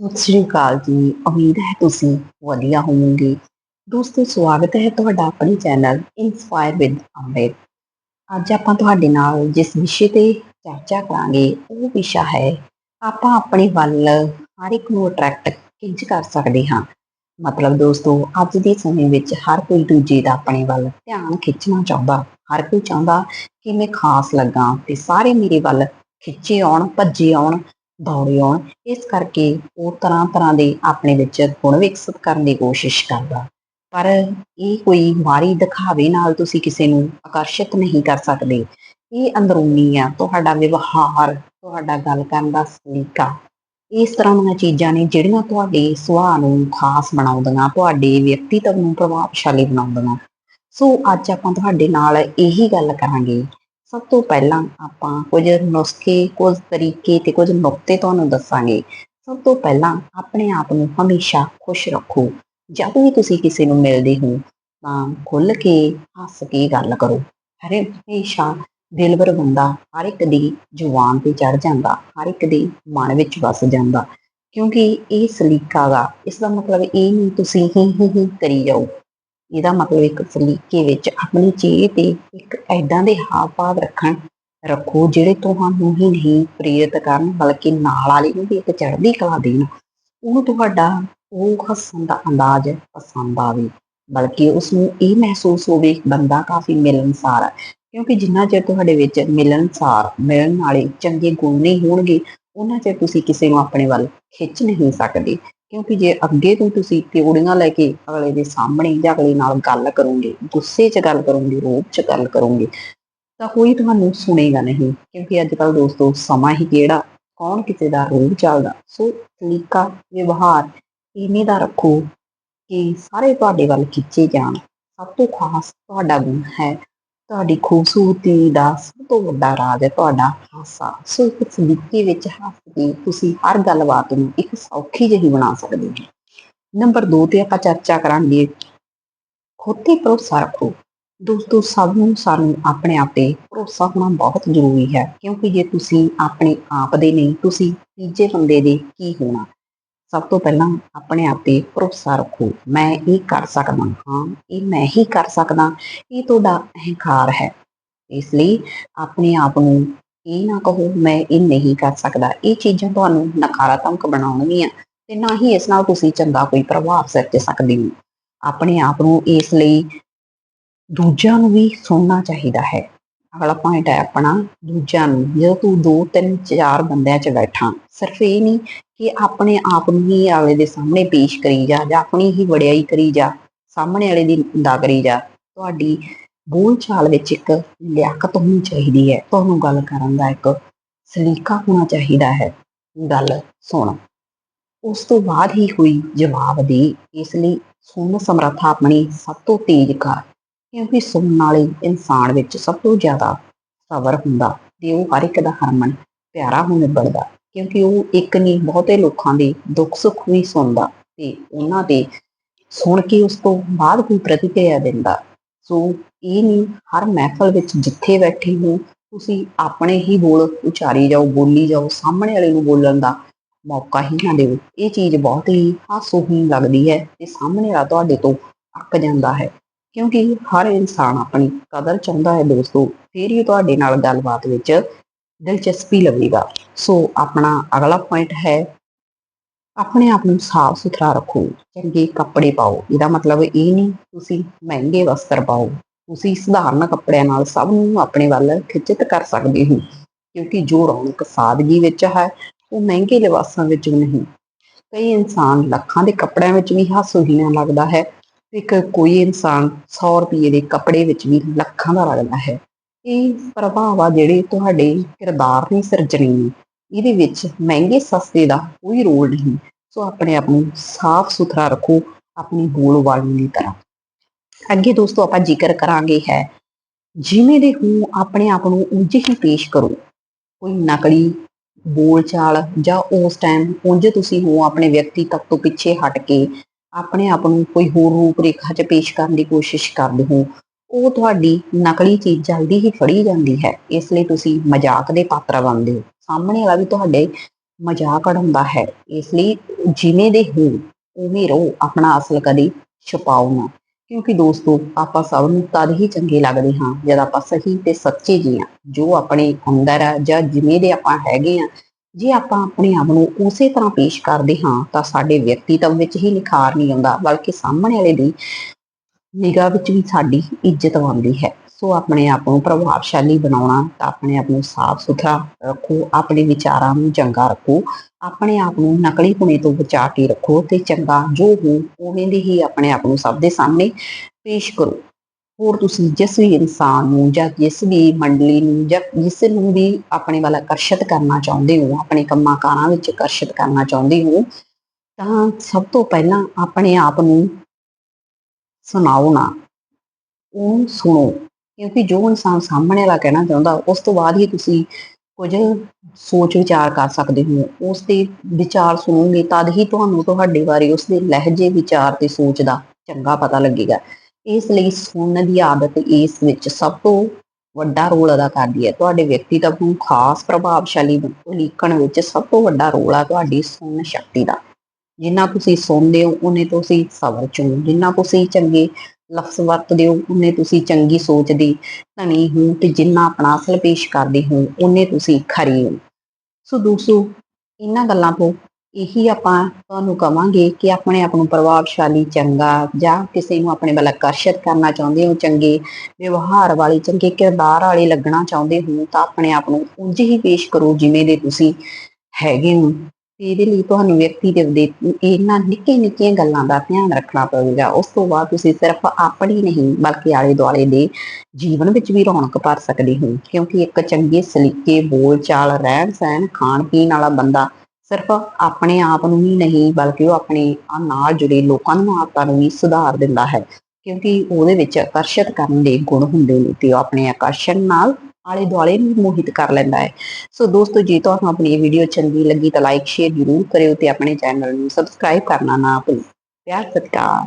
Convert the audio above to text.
ਸਤਿ ਸ਼੍ਰੀ ਅਕਾਲ ਜੀ। ਉਮੀਦ ਹੈ ਤੁਸੀਂ ਵਧੀਆ ਹੋਵੋਗੇ। ਦੋਸਤੋ, ਸਵਾਗਤ ਹੈ ਤੁਹਾਡਾ ਆਪਣੇ ਚੈਨਲ ਇਨਸਪਾਇਰ ਵਿਦ ਅੰਮ੍ਰਿਤ ਅੱਜ ਆਪਾਂ ਤੁਹਾਡੇ ਨਾਲ ਜਿਸ ਵਿਸ਼ੇ ਤੇ ਚਰਚਾ ਕਰਾਂਗੇ, ਉਹ ਵਿਸ਼ਾ ਹੈ ਆਪਾਂ ਆਪਣੇ ਵੱਲ ਹਰ ਇੱਕ ਨੂੰ ਅਟਰੈਕਟ ਕਿੰਜ ਕਰ ਸਕਦੇ ਹਾਂ। ਮਤਲਬ ਦੋਸਤੋ, ਅੱਜ ਦੇ ਸਮੇਂ ਵਿੱਚ ਹਰ ਕੋਈ ਦੂਜੇ ਦਾ ਆਪਣੇ ਵੱਲ ਧਿਆਨ ਖਿੱਚਣਾ ਚਾਹੁੰਦਾ। ਹਰ ਕੋਈ ਚਾਹੁੰਦਾ ਕਿ ਮੈਂ ਖਾਸ ਲੱਗਾ ਤੇ ਸਾਰੇ ਮੇਰੇ ਵੱਲ ਖਿੱਚੇ ਆਉਣ, ਭੱਜੇ ਆਉਣ ਦੌੜੇ ਆਉਣ ਇਸ ਕਰਕੇ ਉਹ ਤਰ੍ਹਾਂ ਤਰ੍ਹਾਂ ਦੇ ਆਪਣੇ ਵਿੱਚ ਗੁਣ ਵਿਕਸਿਤ ਕਰਨ ਦੀ ਕੋਸ਼ਿਸ਼ ਕਰਦਾ। ਪਰ ਇਹ ਕੋਈ ਮਾਰੀ ਦਿਖਾਵੇ ਨਾਲ ਤੁਸੀਂ ਕਿਸੇ ਨੂੰ ਆਕਰਸ਼ਿਤ ਨਹੀਂ ਕਰ ਸਕਦੇ। ਇਹ ਅੰਦਰੂਨੀ ਆ, ਤੁਹਾਡਾ ਵਿਵਹਾਰ, ਤੁਹਾਡਾ ਗੱਲ ਕਰਨ ਦਾ ਸਲੀਕਾ ਇਸ ਤਰ੍ਹਾਂ ਦੀਆਂ ਚੀਜ਼ਾਂ ਨੇ ਜਿਹੜੀਆਂ ਤੁਹਾਡੇ ਸੁਭਾਅ ਨੂੰ ਖਾਸ ਬਣਾਉਂਦੀਆਂ, ਤੁਹਾਡੇ ਵਿਅਕਤੀਤਵ ਨੂੰ ਪ੍ਰਭਾਵਸ਼ਾਲੀ ਬਣਾਉਂਦੀਆਂ। ਸੋ ਅੱਜ ਆਪਾਂ ਤੁਹਾਡੇ ਨਾਲ ਇਹੀ ਗੱਲ ਕਰਾਂਗੇ ਸਭ ਤੋਂ ਪਹਿਲਾਂ ਆਪਾਂ ਕੁਝ ਨੁਸਖੇ, ਕੁਝ ਤਰੀਕੇ ਤੇ ਕੁਝ ਨੁਕਤੇ ਤੁਹਾਨੂੰ ਦੱਸਾਂਗੇ। ਸਭ ਤੋਂ ਪਹਿਲਾਂ ਆਪਣੇ ਆਪ ਨੂੰ ਹਮੇਸ਼ਾ ਖੁਸ਼ ਰੱਖੋ। ਜਦ ਵੀ ਤੁਸੀਂ ਕਿਸੇ ਨੂੰ ਮਿਲਦੇ ਹੋ, ਤਾਂ ਖੁੱਲ ਕੇ ਹੱਸ ਕੇ ਗੱਲ ਕਰੋ। ਹਰੇ ਹਮੇਸ਼ਾ ਦਿਲਵਰ ਬੰਦਾ ਹਰ ਇੱਕ ਦੀ ਜ਼ੁਬਾਨ ਤੇ ਚੜ ਜਾਂਦਾ, ਹਰ ਇੱਕ ਦੇ ਮਨ ਵਿੱਚ ਵਸ ਜਾਂਦਾ। ਕਿਉਂਕਿ ਇਹ ਸਲੀਕਾ ਗਾ ਇਸ ਦਾ ਮਤਲਬ ਇਹ ਨਹੀਂ ਤੁਸੀਂ ਹੀ ਹੀ ਕਰੀ ਜਾਓ। ਇਹਦਾ ਮਤਲਬ ਇੱਕ ਸਲੀਕੇ ਵਿੱਚ ਆਪਣੀ ਚੀਜ਼ ਤੇ ਇੱਕ ਐਦਾਂ ਦੇ ਹਾਵ ਭਾਵ ਰੱਖਣ ਰੱਖੋ, ਜਿਹੜੇ ਤੁਹਾਨੂੰ ਹੀ ਨਹੀਂ ਪ੍ਰੇਰਿਤ ਕਰਨ, ਬਲਕਿ ਨਾਲ ਵਾਲੇ ਨੂੰ ਵੀ ਇੱਕ ਚੜ੍ਹਦੀ ਕਲਾ ਦੇਣ। ਉਹਨੂੰ ਤੁਹਾਡਾ ਉਹ ਹੱਸਣ ਦਾ ਅੰਦਾਜ਼ ਪਸੰਦ ਆਵੇ, ਬਲਕਿ ਉਸ ਨੂੰ ਇਹ ਮਹਿਸੂਸ ਹੋਵੇ ਕਿ ਬੰਦਾ ਕਾਫੀ ਮਿਲਨਸਾਰ ਹੈ। ਕਿਉਂਕਿ ਜਿੰਨਾ ਚਿਰ ਤੁਹਾਡੇ ਵਿੱਚ ਮਿਲਨਸਾਰ ਮਿਲਣ ਵਾਲੇ ਚੰਗੇ ਗੁਣ ਨਹੀਂ ਹੋਣਗੇ, ਉਹਨਾਂ ਚਿਰ ਤੁਸੀਂ ਕਿਸੇ ਨੂੰ ਆਪਣੇ ਵੱਲ ਖਿੱਚ ਨਹੀਂ ਸਕਦੇ। ਕਿਉਂਕਿ ਜੇ ਅੱਗੇ ਤੋਂ ਤੁਸੀਂ ਤਿਉੜੀਆਂ ਲੈ ਕੇ ਅਗਲੇ ਦੇ ਸਾਹਮਣੇ ਜਾਂ ਅਗਲੇ ਨਾਲ ਗੱਲ ਕਰੋਗੇ, ਗੁੱਸੇ 'ਚ ਗੱਲ ਕਰੋਗੇ ਰੋਪ 'ਚ ਗੱਲ ਕਰੋਗੇ, ਤਾਂ ਕੋਈ ਤੁਹਾਨੂੰ ਸੁਣੇਗਾ ਨਹੀਂ। ਕਿਉਂਕਿ ਅੱਜ ਕੱਲ ਦੋਸਤੋ ਸਮਾਂ ਹੀ ਕਿਹੜਾ? ਕੌਣ ਕਿਸੇ ਦਾ ਰੂਪ ਚੱਲਦਾ? ਸੋ ਤਰੀਕਾ, ਵਿਵਹਾਰ ਇਵੇਂ ਦਾ ਰੱਖੋ ਕਿ ਸਾਰੇ ਤੁਹਾਡੇ ਵੱਲ ਖਿੱਚੇ ਜਾਣ। ਸਭ ਤੋਂ ਖਾਸ ਤੁਹਾਡਾ ਗੁਣ ਹੈ ਤੁਹਾਡੀ ਖੂਬਸੂਰਤੀ ਦਾ ਸਭ ਤੋਂ ਵੱਡਾ ਰਾਜ ਹੈ ਤੁਹਾਡਾ ਹਾਸਾ। ਸੋ ਇੱਕ ਸਲੀਕੇ ਵਿੱਚ ਹੱਸ ਕੇ ਤੁਸੀਂ ਹਰ ਗੱਲਬਾਤ ਨੂੰ ਇੱਕ ਸੌਖੀ ਜਿਹੀ ਬਣਾ ਸਕਦੇ ਹੋ। ਨੰਬਰ 2 ਤੇ ਆਪਾਂ ਚਰਚਾ ਕਰਾਂਗੇ ਖੁਦ ਭਰੋਸਾ ਰੱਖੋ। ਦੋਸਤੋ, ਸਭ ਨੂੰ, ਸਾਨੂੰ ਆਪਣੇ ਆਪ ਤੇ ਭਰੋਸਾ ਹੋਣਾ ਬਹੁਤ ਜ਼ਰੂਰੀ ਹੈ, ਕਿਉਂਕਿ ਜੇ ਤੁਸੀਂ ਆਪਣੇ ਆਪ ਦੇ ਨਹੀਂ, ਤੁਸੀਂ ਤੀਜੇ ਬੰਦੇ ਦੇ ਕੀ ਹੋਣਾ? ਸਭ ਤੋਂ ਪਹਿਲਾਂ ਆਪਣੇ ਆਪ ਤੇ ਭਰੋਸਾ ਰੱਖੋ। ਮੈਂ ਇਹ ਕਰ ਸਕਦਾ ਹਾਂ, ਇਹ ਮੈਂ ਹੀ ਕਰ ਸਕਦਾ, ਇਹ ਤੁਹਾਡਾ ਅਹੰਕਾਰ ਹੈ। ਇਸ ਲਈ ਆਪਣੇ ਆਪ ਨੂੰ ਇਹ ਨਾ ਕਹੋ, ਮੈਂ ਇਹ ਨਹੀਂ ਕਰ ਸਕਦਾ। ਇਹ ਚੀਜ਼ਾਂ ਤੁਹਾਨੂੰ ਨਕਾਰਾਤਮਕ ਬਣਾਉਣਗੀਆਂ ਤੇ ਨਾ ਹੀ ਇਸ ਨਾਲ ਤੁਸੀਂ ਚੰਗਾ ਕੋਈ ਪ੍ਰਭਾਵ ਸਿਰਜ ਸਕਦੇ ਹੋ। ਆਪਣੇ ਆਪ ਨੂੰ ਇਸ ਲਈ ਦੂਜਿਆਂ ਨੂੰ ਵੀ ਸੁਣਨਾ ਚਾਹੀਦਾ ਹੈ। ਅਗਲਾ ਪੁਆਇੰਟ ਹੈ ਆਪਣਾ ਦੂਜਿਆਂ ਨੂੰ ਜਦੋਂ ਤੂੰ ਦੋ, ਤਿੰਨ, ਚਾਰ ਬੰਦਿਆਂ 'ਚ ਬੈਠਾ, ਸਿਰਫ ਇਹ ਨਹੀਂ ਕਿ ਆਪਣੇ ਆਪ ਨੂੰ ਹੀ ਆਲੇ ਦੇ ਸਾਹਮਣੇ ਪੇਸ਼ ਕਰੀ ਜਾ, ਜਾਂ ਆਪਣੀ ਹੀ ਵਡਿਆਈ ਕਰੀ ਜਾ, ਸਾਹਮਣੇ ਵਾਲੇ ਦੀ ਨਿੰਦਾ ਕਰੀ ਜਾ, ਤੁਹਾਡੀ ਬੋਲ ਚਾਲ ਵਿੱਚ ਇੱਕ ਲਿਆਕਤ ਹੋਣੀ ਚਾਹੀਦੀ ਹੈ। ਤੁਹਾਨੂੰ ਗੱਲ ਕਰਨ ਦਾ ਇੱਕ ਸਲੀਕਾ ਹੋਣਾ ਚਾਹੀਦਾ ਹੈ। ਗੱਲ ਸੁਣ। ਉਸ ਤੋਂ ਬਾਅਦ ਹੀ ਹੋਈ ਜਵਾਬ ਦੇ, ਇਸ ਲਈ ਸੁਣ ਸਮਰੱਥਾ ਆਪਣੀ ਸਭ ਤੋਂ ਤੇਜ਼ ਕਰ। ਕਿਉਂਕਿ ਸੁਣਨ ਵਾਲੇ ਇਨਸਾਨ ਵਿੱਚ ਸਭ ਤੋਂ ਜ਼ਿਆਦਾ ਸਬਰ ਹੁੰਦਾ ਤੇ ਉਹ ਹਰ ਇੱਕ ਦਾ ਹਰਮਨ ਪਿਆਰਾ ਹੋ ਨਿਬੜਦਾ ਕਿਉਂਕਿ ਉਹ ਇੱਕ ਨਹੀਂ, ਬਹੁਤੇ ਲੋਕਾਂ ਦੇ ਦੁੱਖ ਸੁੱਖ ਵੀ ਸੁਣਦਾ ਤੇ ਉਹਨਾਂ ਦੇ ਸੁਣ ਕੇ ਉਸ ਤੋਂ ਬਾਅਦ ਕੋਈ ਪ੍ਰਤੀਕਿਰਿਆ ਦਿੰਦਾ। ਸੋ ਇਹ ਨਹੀਂ, ਹਰ ਮਹਿਫਲ ਵਿੱਚ ਜਿੱਥੇ ਬੈਠੇ ਹੋ, ਤੁਸੀਂ ਆਪਣੇ ਹੀ ਬੋਲ ਉਚਾਰੀ ਜਾਓ, ਬੋਲੀ ਜਾਓ, ਸਾਹਮਣੇ ਵਾਲੇ ਨੂੰ ਬੋਲਣ ਦਾ ਮੌਕਾ ਹੀ ਨਾ ਦਿਓ। ਇਹ ਚੀਜ਼ ਬਹੁਤ ਹੀ ਹਾਸੋਹੀਣ ਲੱਗਦੀ ਹੈ ਤੇ ਸਾਹਮਣੇ ਵਾਲਾ ਤੁਹਾਡੇ ਤੋਂ ਅੱਕ ਜਾਂਦਾ ਹੈ। ਕਿਉਂਕਿ ਹਰ ਇਨਸਾਨ ਆਪਣੀ ਕਦਰ ਚਾਹੁੰਦਾ ਹੈ ਦੋਸਤੋ, ਫੇਰ ਹੀ ਤੁਹਾਡੇ ਨਾਲ ਗੱਲਬਾਤ ਵਿੱਚ ਦਿਲਚਸਪੀ ਲਵੇਗਾ। ਸੋ ਆਪਣਾ ਅਗਲਾ ਪੁਆਇੰਟ ਹੈ, ਆਪਣੇ ਆਪ ਨੂੰ ਸਾਫ਼ ਸੁਥਰਾ ਰੱਖੋ, ਚੰਗੇ ਕੱਪੜੇ ਪਾਓ। ਇਹਦਾ ਮਤਲਬ ਇਹ ਨਹੀਂ, ਤੁਸੀਂ ਮਹਿੰਗੇ ਵਸਤਰ ਪਾਓ। ਤੁਸੀਂ ਸਧਾਰਨ ਕੱਪੜਿਆਂ ਨਾਲ ਸਭ ਨੂੰ ਆਪਣੇ ਵੱਲ ਖਿੱਚਿਤ ਕਰ ਸਕਦੇ ਹੋ, ਕਿਉਂਕਿ ਜੋ ਰੌਣਕ ਸਾਦਗੀ ਵਿੱਚ ਹੈ, ਉਹ ਮਹਿੰਗੇ ਲਿਬਾਸਾਂ ਵਿੱਚ ਨਹੀਂ। ਕਈ ਇਨਸਾਨ ਲੱਖਾਂ ਦੇ ਕੱਪੜਿਆਂ ਵਿੱਚ ਵੀ ਹਾਸੋਹੀਣਾ ਲੱਗਦਾ ਹੈ ਇੱਕ ਕੋਈ ਇਨਸਾਨ 100 ਰੁਪਏ ਦੇ ਕੱਪੜੇ ਵਿੱਚ ਵੀ ਲੱਖਾਂ ਦਾ ਲੱਗਦਾ ਹੈ। ਇਹ ਪ੍ਰਭਾਵ ਆ ਜਿਹੜੇ ਤੁਹਾਡੇ ਕਿਰਦਾਰ ਨੇ ਸਿਰਜਣੇ ਨੇ। ਇਹਦੇ ਵਿੱਚ ਮਹਿੰਗੇ ਸਸਤੇ ਦਾ ਕੋਈ ਰੋਲ ਨਹੀਂ। ਸੋ ਆਪਣੇ ਆਪ ਨੂੰ ਸਾਫ਼ ਸੁਥਰਾ ਰੱਖੋ ਆਪਣੀ ਬੋਲ ਬਾਣੀ ਦੀ ਤਰ੍ਹਾਂ। ਅੱਗੇ ਦੋਸਤੋ ਆਪਾਂ ਜ਼ਿਕਰ ਕਰਾਂਗੇ ਹੈ, ਜਿਵੇਂ ਦੇ ਹੋ ਆਪਣੇ ਆਪ ਨੂੰ ਉਂਝ ਹੀ ਪੇਸ਼ ਕਰੋ। ਕੋਈ ਨਕਲੀ ਬੋਲ ਚਾਲ ਜਾਂ ਉਸ ਟਾਈਮ ਉਂਝ ਤੁਸੀਂ ਹੋ ਆਪਣੇ ਵਿਅਕਤੀਤਵ ਤੋਂ ਪਿੱਛੇ ਹਟ ਕੇ ਆਪਣੇ ਆਪ ਨੂੰ ਕੋਈ ਹੋਰ ਰੂਪ ਰੇਖਾ 'ਚ ਪੇਸ਼ ਕਰਨ ਦੀ ਕੋਸ਼ਿਸ਼ ਕਰਦੇ ਹੋ, ਉਹ ਤੁਹਾਡੀ ਨਕਲੀ ਚੀਜ਼ ਜਲਦੀ ਹੀ ਫੜੀ ਜਾਂਦੀ ਹੈ, ਇਸ ਲਈ ਤੁਸੀਂ ਮਜ਼ਾਕ ਦੇ ਪਾਤਰ ਬਣਦੇ ਹੋ। ਸਾਹਮਣੇ ਵਾਲਾ ਵੀ ਤੁਹਾਡੇ ਮਜ਼ਾਕ ਉਡਾਉਂਦਾ ਹੈ, ਇਸ ਲਈ ਜਿਵੇਂ ਦੇ ਹੋ, ਉਵੇਂ ਰਹੋ, ਆਪਣਾ ਅਸਲ ਕਦੇ ਛੁਪਾਓ ਨਾ। ਕਿਉਂਕਿ ਦੋਸਤੋ, ਆਪਾਂ ਸਭ ਨੂੰ ਤਦ ਹੀ ਚੰਗੇ ਲੱਗਦੇ ਹਾਂ, ਜਦ ਆਪਾਂ ਸਹੀ ਤੇ ਸੱਚੇ ਜੀ ਹਾਂ ਜੋ ਆਪਣੇ ਅੰਦਰ ਆ ਜਾਂ ਜਿਵੇਂ ਦੇ ਆਪਾਂ ਹੈਗੇ ਆ ਜੇ ਆਪਾਂ ਆਪਣੇ ਆਪ ਨੂੰ ਉਸੇ ਤਰ੍ਹਾਂ ਪੇਸ਼ ਕਰਦੇ ਹਾਂ, ਤਾਂ ਸਾਡੇ ਵਿਅਕਤੀਤਵ ਵਿੱਚ ਹੀ ਨਿਖਾਰ ਨਹੀਂ ਆਉਂਦਾ, ਬਲਕਿ ਸਾਹਮਣੇ ਵਾਲੇ ਦੀ ਨਿਗਾਹ ਵਿੱਚ ਵੀ ਸਾਡੀ ਇੱਜ਼ਤ ਆਉਂਦੀ ਹੈ। ਸੋ ਆਪਣੇ ਆਪ ਨੂੰ ਪ੍ਰਭਾਵਸ਼ਾਲੀ ਬਣਾਉਣਾ, ਤਾਂ ਆਪਣੇ ਆਪ ਨੂੰ ਸਾਫ਼ ਸੁਥਰਾ ਰੱਖੋ, ਆਪਣੇ ਵਿਚਾਰਾਂ ਨੂੰ ਚੰਗਾ ਰੱਖੋ, ਆਪਣੇ ਆਪ ਨੂੰ ਨਕਲੀ ਪੁਣੇ ਤੋਂ ਬਚਾ ਕੇ ਰੱਖੋ ਤੇ ਚੰਗਾ ਜੋ ਹੋ ਉਵੇਂ ਦੇ ਹੀ ਆਪਣੇ ਆਪ ਨੂੰ ਸਭ ਦੇ ਸਾਹਮਣੇ ਪੇਸ਼ ਕਰੋ। ਹੋਰ ਤੁਸੀਂ ਜਿਸ ਵੀ ਇਨਸਾਨ ਨੂੰ ਜਾਂ ਜਿਸ ਵੀ ਮੰਡਲੀ ਨੂੰ ਜਾਂ ਜਿਸ ਨੂੰ ਵੀ ਆਪਣੇ ਵੱਲ ਆਕਰਸ਼ਿਤ ਕਰਨਾ ਚਾਹੁੰਦੇ ਹੋ, ਆਪਣੇ ਕੰਮਾਂ ਕਾਰਾਂ ਵਿੱਚ ਆਕਰਸ਼ਿਤ ਕਰਨਾ ਚਾਹੁੰਦੇ ਹੋ, ਤਾਂ ਸਭ ਤੋਂ ਪਹਿਲਾਂ ਆਪਣੇ ਆਪ ਨੂੰ ਸੁਣਾਓ ਨਾ। ਉਹ ਸੁਣੋ। ਕਿਉਂਕਿ ਜੋ ਇਨਸਾਨ ਸਾਹਮਣੇ ਵਾਲਾ ਕਹਿਣਾ ਚਾਹੁੰਦਾ, ਉਸ ਤੋਂ ਬਾਅਦ ਹੀ ਤੁਸੀਂ ਕੁਝ ਸੋਚ ਵਿਚਾਰ ਕਰ ਸਕਦੇ ਹੋ। ਉਸ ਦੇ ਵਿਚਾਰ ਸੁਣੋਗੇ, ਤਦ ਹੀ ਤੁਹਾਨੂੰ ਤੁਹਾਡੇ ਬਾਰੇ ਉਸ ਦੇ ਲਹਿਜੇ ਵਿਚਾਰ ਤੇ ਸੋਚ ਦਾ ਚੰਗਾ ਪਤਾ ਲੱਗੇਗਾ। ਇਸ ਲਈ ਸੁਣਨ ਦੀ ਆਦਤ ਇਸ ਵਿੱਚ ਸਭ ਤੋਂ ਵੱਡਾ ਰੋਲ ਅਦਾ ਕਰਦੀ ਹੈ। ਤੁਹਾਡੇ ਵਿਅਕਤੀਤਵ ਨੂੰ ਖਾਸ ਪ੍ਰਭਾਵਸ਼ਾਲੀ ਉਲੀਕਣ ਵਿੱਚ ਸਭ ਤੋਂ ਵੱਡਾ ਰੋਲ ਆ ਤੁਹਾਡੀ ਸੁਣਨ ਸ਼ਕਤੀ ਦਾ। ਜਿੰਨਾ ਤੁਸੀਂ ਸੁਣਦੇ ਹੋ, ਉਹਨੇ ਤੁਸੀਂ ਸਬਰ ਚੋਂ ਜਿੰਨਾ ਤੁਸੀਂ ਚੰਗੇ ਲਫ਼ਜ਼ ਵਰਤਦੇ ਹੋ, ਉਹਨੇ ਤੁਸੀਂ ਚੰਗੀ ਸੋਚ ਦੀ ਧਨੀ ਹੋ ਤੇ ਜਿੰਨਾ ਆਪਣਾ ਅਸਲ ਪੇਸ਼ ਕਰਦੇ ਹੋ, ਉਹਨੇ ਤੁਸੀਂ ਖਰੀ ਹੋ। ਸੋ ਦੋਸਤੋ, ਇਹਨਾਂ ਗੱਲਾਂ ਤੋਂ ਇਹੀ ਆਪਾਂ ਤੁਹਾਨੂੰ ਕਵਾਂਗੇ ਕਿ ਆਪਣੇ ਆਪ ਨੂੰ ਪ੍ਰਭਾਵਸ਼ਾਲੀ, ਚੰਗਾ ਜਾਂ ਕਿਸੇ ਨੂੰ ਆਪਣੇ ਵੱਲ ਆਕਰਸ਼ਿਤ ਕਰਨਾ ਚਾਹੁੰਦੇ ਹੋ, ਚੰਗੇ ਵਿਵਹਾਰ ਵਾਲੇ, ਚੰਗੇ ਕਿਰਦਾਰ ਵਾਲੇ ਲੱਗਣਾ ਚਾਹੁੰਦੇ ਹੋ, ਤਾਂ ਆਪਣੇ ਆਪ ਨੂੰ ਉਂਝ ਹੀ ਪੇਸ਼ ਕਰੋ ਜਿਵੇਂ ਦੇ ਤੁਸੀਂ ਹੈਗੇ ਹੋ। ਇਹਦੇ ਲਈ ਤੁਹਾਨੂੰ ਵਿਅਕਤੀ ਦੇ ਇਹਨਾਂ ਨਿੱਕੇ ਨਿੱਕੀਆਂ ਗੱਲਾਂ ਦਾ ਧਿਆਨ ਰੱਖਣਾ ਪਵੇਗਾ। ਉਸ ਤੋਂ ਬਾਅਦ ਤੁਸੀਂ ਸਿਰਫ ਆਪਣੀ ਨਹੀਂ, ਬਲਕਿ ਆਲੇ ਦੁਆਲੇ ਦੇ ਜੀਵਨ ਵਿੱਚ ਵੀ ਰੌਣਕ ਭਰ ਸਕਦੇ ਹੋ। ਕਿਉਂਕਿ ਇੱਕ ਚੰਗੇ, ਸਲੀਕੇ ਬੋਲ ਚਾਲ ਰਹਿਣ ਸਹਿਣ ਖਾਣ ਪੀਣ ਵਾਲਾ ਬੰਦਾ ਸਿਰਫ ਆਪਣੇ ਆਪ ਨੂੰ ਹੀ ਨਹੀਂ, ਬਲਕਿ ਉਹ ਆਪਣੇ ਨਾਲ ਜੁੜੇ ਲੋਕਾਂ ਨੂੰ ਆਦਤਾਂ ਨੂੰ ਵੀ ਸੁਧਾਰ ਦਿੰਦਾ ਹੈ। ਕਿਉਂਕਿ ਉਹਦੇ ਵਿੱਚ ਆਕਰਸ਼ਿਤ ਕਰਨ ਦੇ ਗੁਣ ਹੁੰਦੇ ਨੇ ਤੇ ਉਹ ਆਪਣੇ ਆਕਰਸ਼ਣ ਨਾਲ ਆਲੇ ਦੁਆਲੇ ਨੂੰ ਮੋਹਿਤ ਕਰ ਲੈਂਦਾ ਹੈ। ਸੋ ਦੋਸਤੋ, ਜੇ ਤੁਹਾਨੂੰ ਆਪਣੀ ਇਹ ਵੀਡੀਓ ਚੰਗੀ ਲੱਗੀ ਤਾਂ ਲਾਈਕ ਸ਼ੇਅਰ ਜ਼ਰੂਰ ਕਰਿਓ ਤੇ ਆਪਣੇ ਚੈਨਲ ਨੂੰ ਸਬਸਕ੍ਰਾਈਬ ਕਰਨਾ ਨਾ ਭੁੱਲੋ। ਪਿਆਰ ਸਤਿਕਾਰ